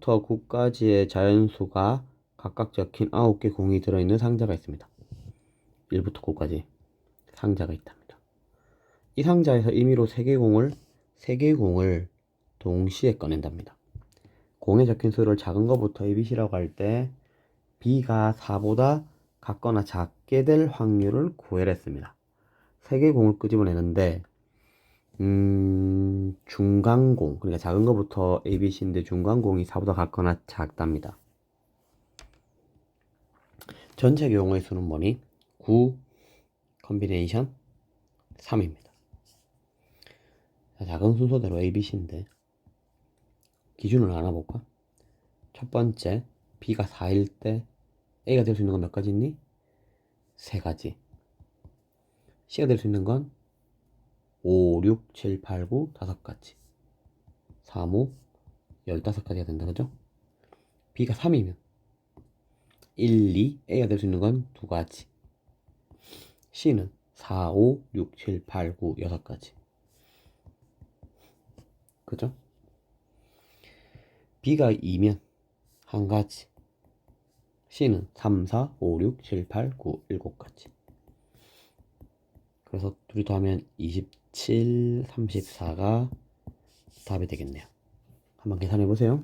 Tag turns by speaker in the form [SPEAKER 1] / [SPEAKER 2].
[SPEAKER 1] 1부터 9까지의 자연수가 각각 적힌 9개 공이 들어있는 상자가 있습니다. 1부터 9까지 상자가 있답니다. 이 상자에서 임의로 3개 공을 3개 공을 동시에 꺼낸답니다. 공에 적힌 수를 작은 것부터 ABC라고 할 때 B가 4보다 같거나 작게 될 확률을 구해냈습니다. 3개 공을 끄집어내는데 음, 중간공, 그러니까 작은 것부터 ABC인데 중간공이 4보다 같거나 작답니다. 전체 경우의 수는 뭐니? 9 컨비네이션 3입니다. 자, 작은 순서대로 ABC인데 기준을 알아볼까? 첫 번째 B가 4일 때 A가 될 수 있는 건 몇 가지 있니? 세 가지. C가 될 수 있는 건 5, 6, 7, 8, 9, 다섯 가지. 3, 5, 15가지가 된다, 그죠? B가 3이면 1, 2, A가 될 수 있는 건 두 가지. C는 4, 5, 6, 7, 8, 9, 6가지. 그죠? B가 2면 한 가지. C는 3, 4, 5, 6, 7, 8, 9, 7가지. 그래서 둘이 더하면 27, 34가 답이 되겠네요. 한번 계산해 보세요.